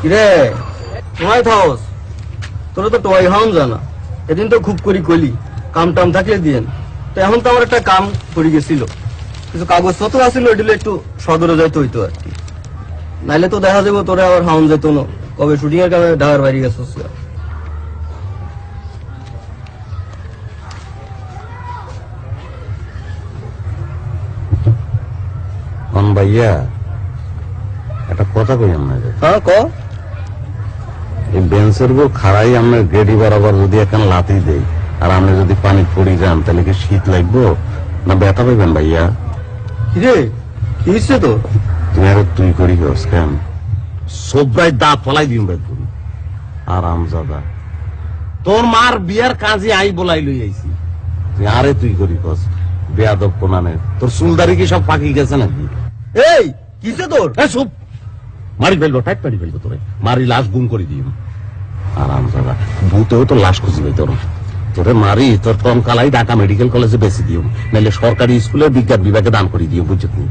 কিরে? তোমায় থাকস তোরা তো টয় হাম জানা। এদিন তো খুব করি কলি কাম টাম থাকলে দিয়েন। তো এখন তো আমার একটা কাম পড়ে গেছিল। কিছু কাগজপত্র আসছিল ওইগুলো একটু সদরে যাইতে হইতো আর কি। নাইলে তো দেখা যাব তোরা আবার হাউন যেত না। কবে শুটিং এর কামে ঢাকার বাড়ি গেছিস ভাইয়া একটা কথা কই আপনাকে হ্যাঁ ক? এই বেঞ্চের উপর খাড়াই আমরা গেডি বরাবর যদি এখন লাথি দেই আর আপনি যদি পানি পড়ি যান তাহলে কি শীত লাগবো? না ব্যথা পাইবেন ভাইয়া? কিরে কি হচ্ছে তো তুমি আরে তুই করি গস কেন? সবাই দাঁত ফলাই দিন ভাই আরাম জাদা। তোর মার বিয়ার কাজে আই বলাই লই আইছি। তুই আরে তুই করি কস বেয়াদব কোনানে। তোর চুলদারি কি সব পাকি গেছে নাকি? এই কিসে তোর? এ চুপ। মারি ফেলব, টাইট মারি ফেলব তোরে। মারি লাশ গুম করে দিই আরাম দাদা ভূতেও তো লাশ খুঁজবে তোর। তোরে মারি, তোর কম কালাই ঢাকা মেডিকেল কলেজে বেশি দিও। নাহলে সরকারি স্কুলে বিজ্ঞান বিভাগে দান করে দিও, বুঝছ তুমি?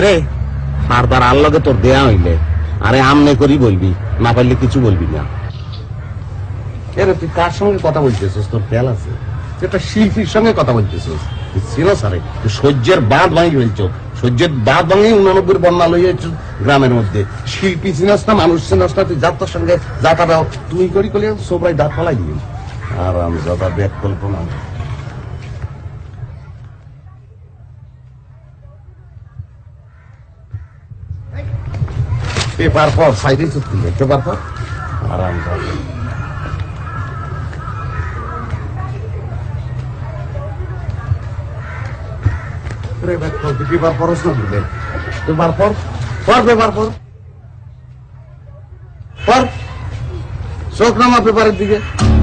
রে বারবার আল্লাহকে তোর দেয়া হইলে। আরে, আমনে করি বলবি, না পারলে কিছু বলবি না। এরে, তুই কার সঙ্গে কথা বলতেছিস? তোর খেয়াল আছে? একটা শিল্পীর সঙ্গে কথা বলতেছিস। ছিল সারে? সহ্যের বাঁধ ভাঙি ফেলছ। সহ্যের বাঁধ ভাঙি উনানব্বই বন্যা লইয়া গ্রামের মধ্যে। শিল্পী চিনাস না মানুষ চিনাস না তুই যাত্রার সঙ্গে যাতা দাও তুই করি করলে সবাই দাঁত ফলাই দিবি। আর আমি যাতা ব্যাগ কল্পনা। পেপার পর সাইডে চুক্তি, পেপার পর। আরাম পেপার পেপারের দিকে।